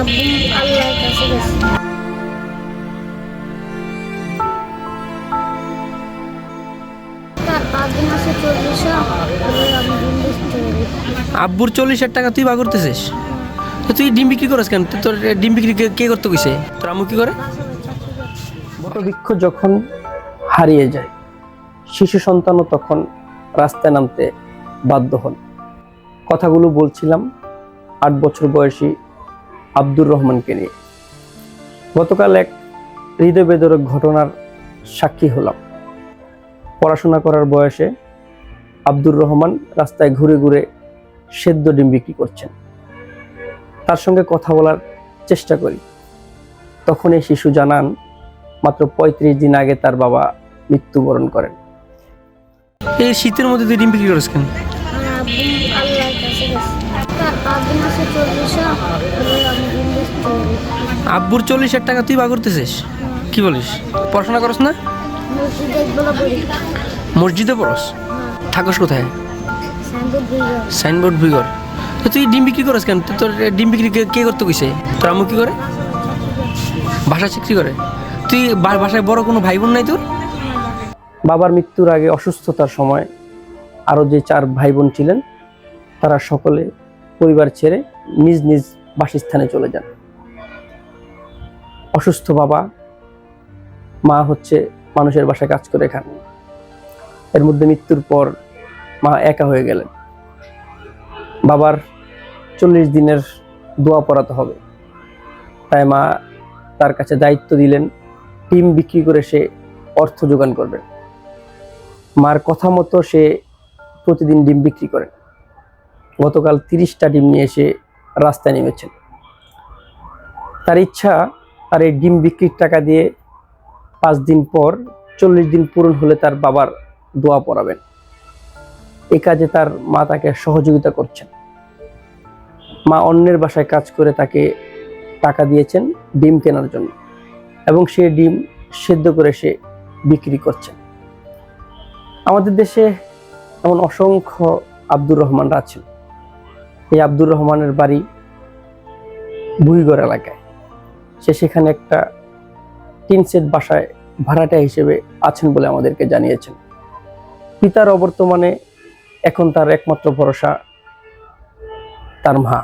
আল্লাহর কাছে গেছে আব্বুর চল্লিশ হাজার টাকা তুই বা করতেছিস তো তুই ডিম বিক্রি করিস কেন? তোর ডিম বিক্রি কে- করতে কইছে? তোর আম্মু কি করে? বটবৃক্ষ যখন হারিয়ে যায়, শিশু সন্তানও তখন রাস্তায় নামতে বাধ্য হন। কথাগুলো বলছিলাম, আট বছর বয়সী আব্দুর রহমানকে নিয়ে। গতকাল এক হৃদয় বেদরক ঘটনার সাক্ষী হলাম। পড়াশোনা করার বয়সে আব্দুর রহমান রাস্তায় ঘুরে ঘুরে সেদ্ধ ডিম বিক্রি করছেন। তার সঙ্গে কথা বলার চেষ্টা করি। তখন এই শিশু জানান মাত্র পঁয়ত্রিশ দিন আগে তার বাবা মৃত্যুবরণ করেন। এই শীতের মধ্যে তুই ডিম বিক্রি করিস কেন? আব্বুর চল্লিশ হাজার টাকা তুই বা করতেছিস কি বলিস? পড়াশোনা করস না? মসজিদে পড়স? থাকস কোথায়? সাইনবোর্ড ভিগর তো তুই ডিম বিক্রি করিস কেন? তোর ডিম বিক্রি কে- করতে কইছে? তোর আম্মু কি করে? ভাষা চাকরি করে? তুই বাসায় বড় কোনো ভাই বোন নাই তোর? বাবার মৃত্যুর আগে অসুস্থতার সময় আরও যে চার ভাই বোন ছিলেন তারা সকলে পরিবার ছেড়ে নিজ নিজ বাসস্থানে চলে যান। অসুস্থ বাবা, মা হচ্ছে মানুষের বাসায় কাজ করে খান। এর মধ্যে মৃত্যুর পর মা একা হয়ে গেলেন। বাবার চল্লিশ দিনের দোয়া পড়াতে হবে। তাই মা তার কাছে দায়িত্ব দিলেন ডিম বিক্রি করে সে অর্থ যোগান করবেন। মার কথা মতো সে প্রতিদিন ডিম বিক্রি করে গতকাল তিরিশটা ডিম নিয়ে এসে রাস্তায় নেমেছেন। তার ইচ্ছা তার এই ডিম বিক্রির টাকা দিয়ে পাঁচ দিন পর, চল্লিশ দিন পূরণ হলে তার বাবার দোয়া পড়াবেন। এই কাজে তার মা তাকে সহযোগিতা করছেন। মা অন্যের বাসায় কাজ করে তাকে টাকা দিয়েছেন ডিম কেনার জন্য এবং সে ডিম সেদ্ধ করে সে বিক্রি করছেন। আমাদের দেশে এমন অসংখ্য আব্দুর রহমানরা আছেন। এই আব্দুর রহমানের বাড়ি বুইগড় এলাকায়। সে সেখানে একটা টিন সেট বাসায় ভাড়াটা হিসেবে আছেন বলে আমাদেরকে জানিয়েছেন। পিতার অবর্তমানে এখন তার একমাত্র ভরসা তার মা।